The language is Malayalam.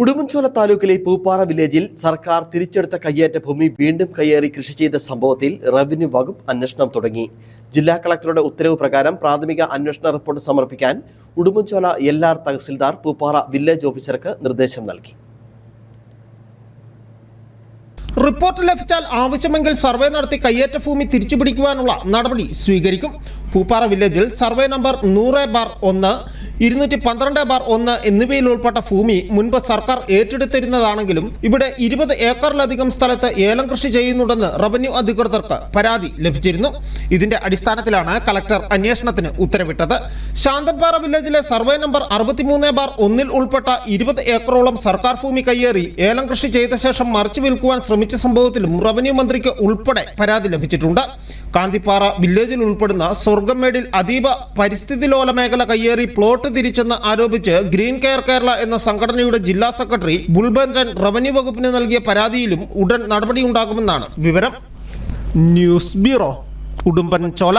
ഉടുമ്പൻചോല താലൂക്കിലെ പൂപ്പാറ വില്ലേജിൽ സർക്കാർ തിരിച്ചെടുത്ത കയ്യേറ്റ ഭൂമി വീണ്ടും കയ്യേറി കൃഷി ചെയ്ത സംഭവത്തിൽ റവന്യൂ വകുപ്പ് അന്വേഷണം തുടങ്ങി. ജില്ലാ കളക്ടറുടെ ഉത്തരവ് പ്രകാരം പ്രാഥമിക അന്വേഷണ റിപ്പോർട്ട് സമർപ്പിക്കാൻ ഉടുമ്പൻചോല എൽ തഹസിൽദാർ പൂപ്പാറ വില്ലേജ് ഓഫീസർക്ക് നിർദ്ദേശം നൽകി. റിപ്പോർട്ട് ലഭിച്ചാൽ ആവശ്യമെങ്കിൽ സർവേ നടത്തി കയ്യേറ്റ ഭൂമി തിരിച്ചുപിടിക്കുവാനുള്ള നടപടി സ്വീകരിക്കും. പൂപ്പാറ വില്ലേജിൽ സർവേ നമ്പർ നൂറ് ബാർ ഒന്ന് ഇരുന്നൂറ്റി പന്ത്രണ്ട് ബാർ ഒന്ന് എന്നിവയിൽ ഉൾപ്പെട്ട ഭൂമി മുൻപ് സർക്കാർ ഏറ്റെടുത്തിരുന്നതാണെങ്കിലും ഇവിടെ ഇരുപത് ഏക്കറിലധികം സ്ഥലത്ത് ഏലം കൃഷി ചെയ്യുന്നുണ്ടെന്ന് റവന്യൂ അധികൃതർക്ക് പരാതി ലഭിച്ചിരുന്നു. ഇതിന്റെ അടിസ്ഥാനത്തിലാണ് കളക്ടർ അന്വേഷണത്തിന് ഉത്തരവിട്ടത്. ശാന്തൻപാറ വില്ലേജിലെ സർവേ നമ്പർ അറുപത്തിമൂന്ന് ബാർ ഒന്നിൽ ഉൾപ്പെട്ട ഇരുപത് ഏക്കറോളം സർക്കാർ ഭൂമി കയ്യേറി ഏലം കൃഷി ചെയ്ത ശേഷം മറിച്ചു വിൽക്കുവാൻ ശ്രമിച്ച സംഭവത്തിലും റവന്യൂ മന്ത്രിക്ക് ഉൾപ്പെടെ പരാതി ലഭിച്ചിട്ടുണ്ട്. കാന്തിപ്പാറ വില്ലേജിൽ ഉൾപ്പെടുന്ന സ്വർഗമേടിൽ അതീവ പരിസ്ഥിതി ലോല മേഖല കയ്യേറി പ്ലോട്ട് തിരിച്ചെന്ന് ആരോപിച്ച് ഗ്രീൻ കെയർ കേരള എന്ന സംഘടനയുടെ ജില്ലാ സെക്രട്ടറി ബുൾബന്ദ്രൻ റവന്യൂ വകുപ്പിന് നൽകിയ പരാതിയിലും ഉടൻ നടപടിയുണ്ടാകുമെന്നാണ് വിവരം. ന്യൂസ് ബ്യൂറോ ഉടുമ്പൻ ചോല